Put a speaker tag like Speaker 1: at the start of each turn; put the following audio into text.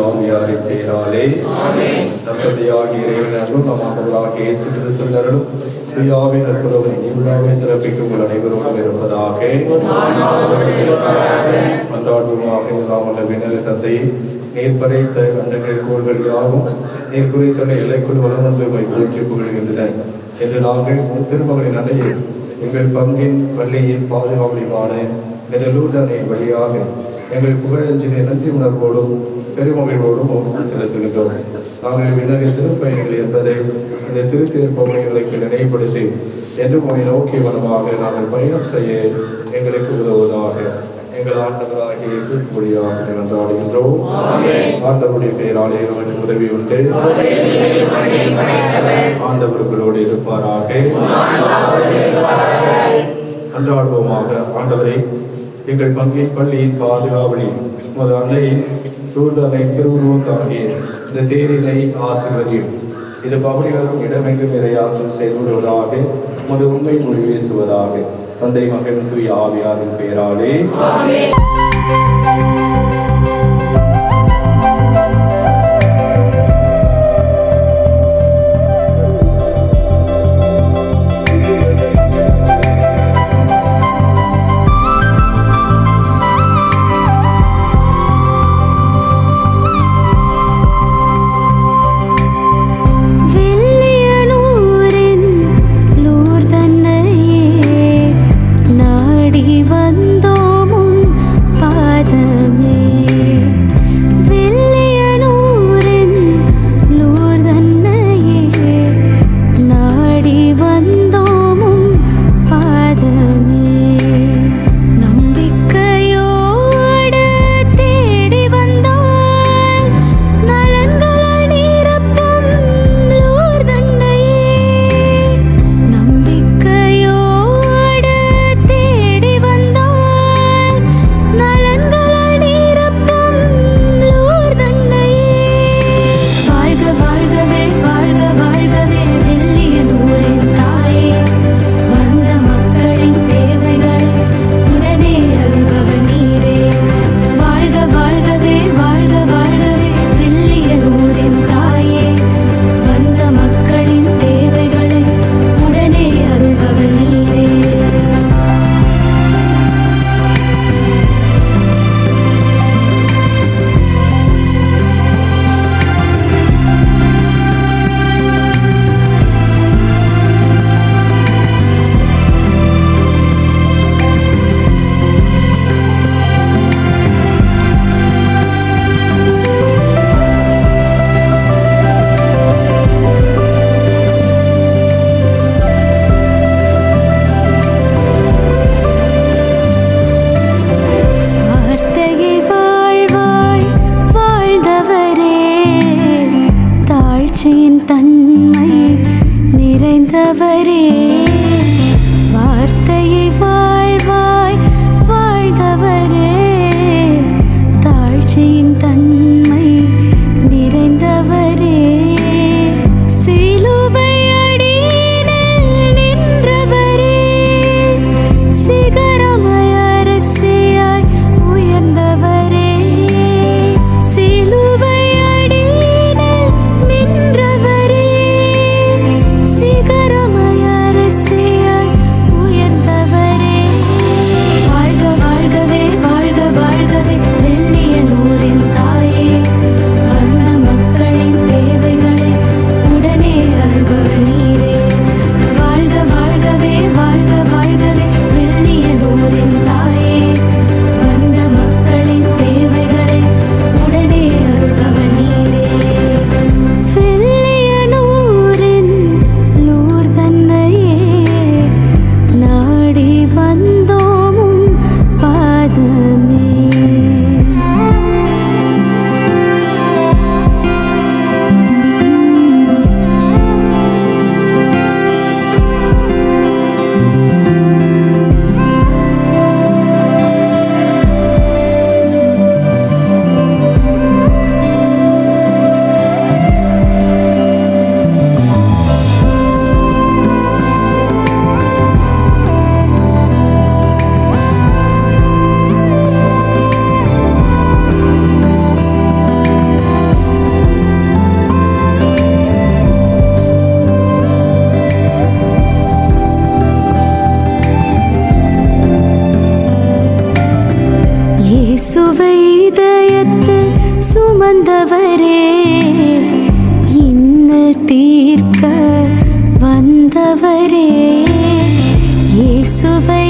Speaker 1: ஆவியாரின் பெயராலே தந்தையாகிய இறைவன் அருளும் நம் ஆண்டவராகிய இயேசு கிறிஸ்துவின் அருளும் அற்புதம் இவ்விழாவை சிறப்பிக்கும் உங்கள் அனைவரும் இருப்பதாக மன்றாடுவோமாக இல்லாமல் வினது தந்தையை நீர் படைத்த அண்டங்கள் கோள்கள் யாவும் நீர் குறித்துள்ள எல்லைக்குள் வளம் வந்து போற்றி புகழ்கின்றன என்று நாங்கள் உன் திருமகளின் அன்னையை எங்கள் பங்கின் பள்ளியின் பாதுகாவலியுமான நெதலூர்தனை வழியாக எங்கள் புகழஞ்சினை நன்றி உணர்வோடும் பெருமகிழ்வோடும் ஒன்று செலுத்துகின்றோம். நாங்கள் விண்ணகை திருப்பயணிகள் என்பதை இந்த திருத்திருப்பவனைகளுக்கு நினைவுபடுத்தி என்றும் உங்களை நோக்கிய வனமாக நாங்கள் பயணம் செய்ய எங்களுக்கு உதவுவதாக எங்கள் ஆண்டவராகிய கிறிஸ்து வழியாக நின்றாடுகின்றோம் ஆண்டவருடைய பெயராலே நமக்கு உதவி உண்டு. ஆண்டவர்களோடு இருப்பாராக. அன்றாடுவோமாக ஆண்டவரை எங்கள் பங்கை பள்ளியின் பாதுகாவலி உமது அன்னையின் தூர்தனை திருவுருவம் இந்த தேரினை ஆசிர்வதியும் இது பவனி வரும் இடமெங்கும் இறையாற்றல் செயல்படுவதாக உமது உண்மை மொழி பேசுவதாக தந்தை மகன் தூய் ஆவியாரின் பெயராலே
Speaker 2: தாழ்ச்சியின் தன்மை நிறைந்தவரே. வார்த்தையை வாழ்வாய் வாழ்ந்தவரே. தாழ்ச்சியின் தன்மை நிறைந்தவரே. இயேசுவை இதயத்தில் சுமந்தவரே இன்னல் தீர்க்க வந்தவரே. இயேசுவை